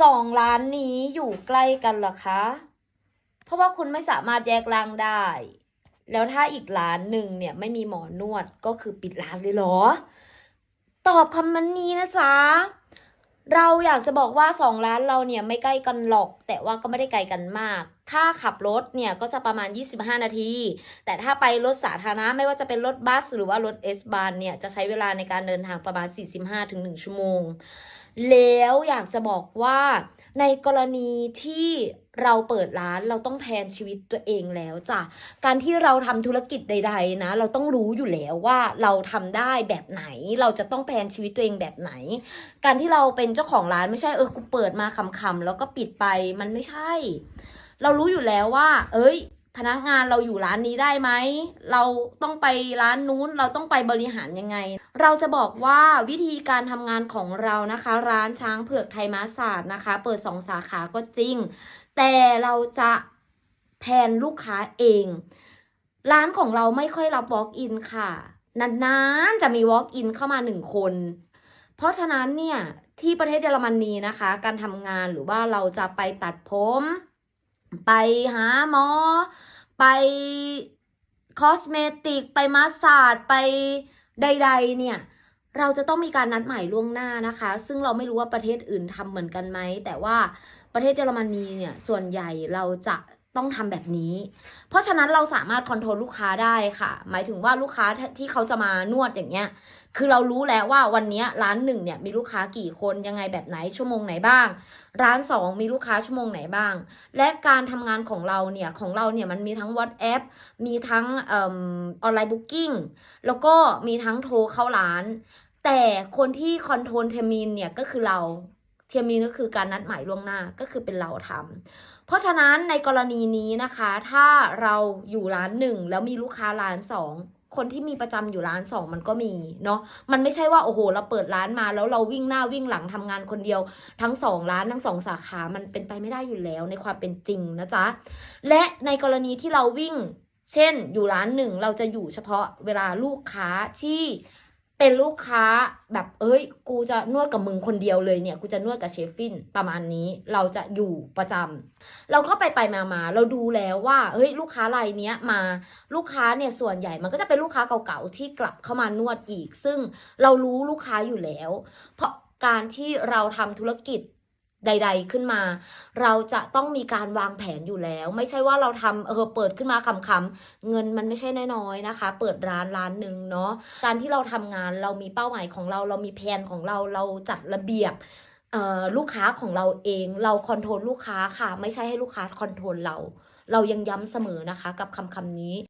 สองร้านนี้อยู่ใกล้กันหรอคะ เพราะว่าคุณไม่สามารถแยกรางได้ แล้วถ้าอีกร้านหนึ่งเนี่ยไม่มีหมอนวดก็คือปิดร้านเลยเหรอ ตอบคำมันนี้นะจ๊ะเราอยากจะบอกว่าสองร้านเราเนี่ยไม่ใกล้กันหรอก แต่ว่าก็ไม่ได้ไกลกันมากถ้าขับรถเนี่ยก็จะประมาณ 25 นาที แต่ถ้าไปรถสาธารณะไม่ว่าจะเป็นรถบัส หรือว่ารถเอสบานเนี่ยจะใช้เวลาในการเดินทางประมาณ 45-1 ชั่วโมง แล้วอยากจะบอกว่าในกรณีที่เราเปิดร้านเราต้องแพนชีวิตตัวเองแล้วจ้ะ การที่เราทำธุรกิจใด ๆ นะ เราต้องรู้อยู่แล้วว่าเราทำได้แบบไหน เราจะต้องแพนชีวิตตัวเองแบบไหน การที่เราเป็นเจ้าของร้านไม่ใช่เออกูเปิดมาคำๆแล้วก็ปิดไปมันไม่ใช่ เรารู้อยู่แล้วว่า เอ้ย พนักงานเราอยู่ร้านนี้ได้ไหม เราต้องไปร้านนู้น เราต้องไปบริหารยังไง เราจะบอกว่าวิธีการทำงานของเรานะคะ ร้านช้างเผือกไทยมาศาสตร์นะคะ เปิดสองสาขาก็จริง แต่เราจะแพนลูกค้าเอง ร้านของเราไม่ค่อยรับ walk in ค่ะ นานๆ จะมี walk in เข้ามาหนึ่งคน เพราะฉะนั้นเนี่ยที่ประเทศเยอรมนีนะคะ การทำงานหรือว่าเราจะไปตัดผม ไปหาหมอ ไปคอสเมติก ไปมาสซาจไปใด ๆ เนี่ย เราจะต้องมีการนัดหมายล่วงหน้านะคะ ซึ่งเราไม่รู้ว่าประเทศอื่นทำเหมือนกันไหม แต่ว่าประเทศเยอรมนีเนี่ย ส่วนใหญ่เราจะ ต้องทำแบบนี้ เพราะฉะนั้นเราสามารถคอนโทรลลูกค้าได้ค่ะ หมายถึงว่าลูกค้าที่เขาจะมานวดอย่างเงี้ย คือเรารู้แล้วว่าวันนี้ร้านหนึ่งเนี่ยมีลูกค้ากี่คนยังไงแบบไหนชั่วโมงไหนบ้าง ร้านสองมีลูกค้าชั่วโมงไหนบ้าง และการทำงานของเราเนี่ยของเราเนี่ยมันมีทั้ง WhatsApp มีทั้งอออนไลน์บุ๊กิ้งแล้วก็มีทั้งโทรเข้าร้าน แต่คนที่คอนโทรลเทมินเนี่ยก็คือเรา เทมินก็คือการนัดหมายล่วงหน้าก็คือเป็นเราทำเพราะฉะนั้นในกรณีนี้นะคะ ถ้าเราอยู่ร้านหนึ่งแล้วมีลูกค้าร้านสองคนที่มีประจำอยู่ร้านสองมันก็มีเนาะมันไม่ใช่ว่าโอ้โห เราเปิดร้านมาแล้วเราวิ่งหน้าวิ่งหลังทำงานคนเดียว ทั้งสองร้านทั้งสองสาขามันเป็นไปไม่ได้อยู่แล้วในความเป็นจริงนะจ๊ะและในกรณีที่เราวิ่ง เช่น อยู่ร้านหนึ่งเราจะอยู่เฉพาะเวลาลูกค้าที่ เป็นลูกค้าแบบเอ้ย กูจะนวดกับมึงคนเดียวเลยเนี่ย กูจะนวดกับเชฟฟินประมาณนี้ เราจะอยู่ประจำเราก็ไปไปมามาเราดูแล้วว่าเฮ้ยลูกค้ารายเนี้ยมาลูกค้าเนี่ยส่วนใหญ่มันก็จะเป็นลูกค้าเก่าๆที่กลับเข้ามานวดอีก ซึ่งเรารู้ลูกค้าอยู่แล้ว เพราะการที่เราทำธุรกิจ ใด ๆ ขึ้นมา เราจะต้องมีการวางแผนอยู่แล้ว ไม่ใช่ว่าเราทำเออเปิดขึ้นมาคำๆเงินมันไม่ใช่น้อยๆนะคะ เปิดร้านร้านหนึ่งเนาะการที่เราทำงานเรามีเป้าหมายของเรา เรามีแผนของเราเราจัดระเบียบลูกค้าของเราเองเราคอนโทรลลูกค้าค่ะ ไม่ใช่ให้ลูกค้าคอนโทรลเรา เรายังย้ำเสมอนะคะ กับคำคำนี้